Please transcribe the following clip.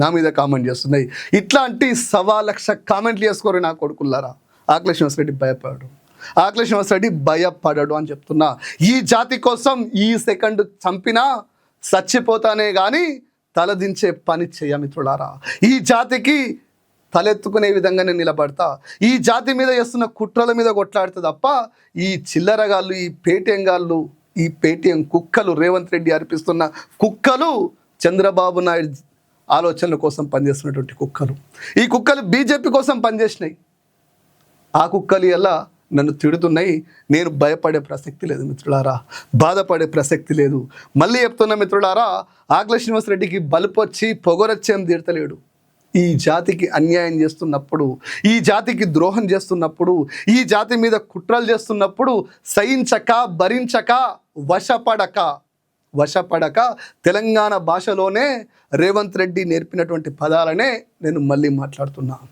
నా మీద కామెంట్ చేస్తున్నాయి. ఇట్లాంటి సవా లక్ష కామెంట్లు చేసుకోరు నా కొడుకుల్లారా. ఆకలి శ్రీనివాసరెడ్డి భయపడాడు. ఆకలి శ్రీనివాసరెడ్డి భయపడడు అని చెప్తున్నా. ఈ జాతి కోసం ఈ సెకండ్ చంపినా చచ్చిపోతానే కానీ తలదించే పని చేయ మిత్రులారా. ఈ జాతికి తలెత్తుకునే విధంగా నేను నిలబడతా. ఈ జాతి మీద చేస్తున్న కుట్రల మీద కొట్లాడితే తప్ప ఈ చిల్లరగాళ్ళు ఈ పేటీఎంగాళ్ళు ఈ పేటీఎం కుక్కలు రేవంత్ రెడ్డి అర్పిస్తున్న కుక్కలు చంద్రబాబు నాయుడు ఆలోచనల కోసం పనిచేస్తున్నటువంటి కుక్కలు. ఈ కుక్కలు బీజేపీ కోసం పనిచేసినాయి. ఆ కుక్కలు ఎలా నన్ను తిడుతున్నాయి? నేను భయపడే ప్రసక్తి లేదు మిత్రులారా. బాధపడే ప్రసక్తి లేదు. మళ్ళీ చెప్తున్న మిత్రులారా ఆగ్ల శ్రీనివాసరెడ్డికి బలుపొచ్చి పొగరొచ్చేం తీర్తలేడు. ఈ జాతికి అన్యాయం చేస్తున్నప్పుడు ఈ జాతికి ద్రోహం చేస్తున్నప్పుడు ఈ జాతి మీద కుట్రలు చేస్తున్నప్పుడు సహించక భరించక వశపడక. వశపడక తెలంగాణ భాషలోనే రేవంత్ రెడ్డి నేర్పినటువంటి పదాలనే నేను మళ్ళీ మాట్లాడుతున్నాను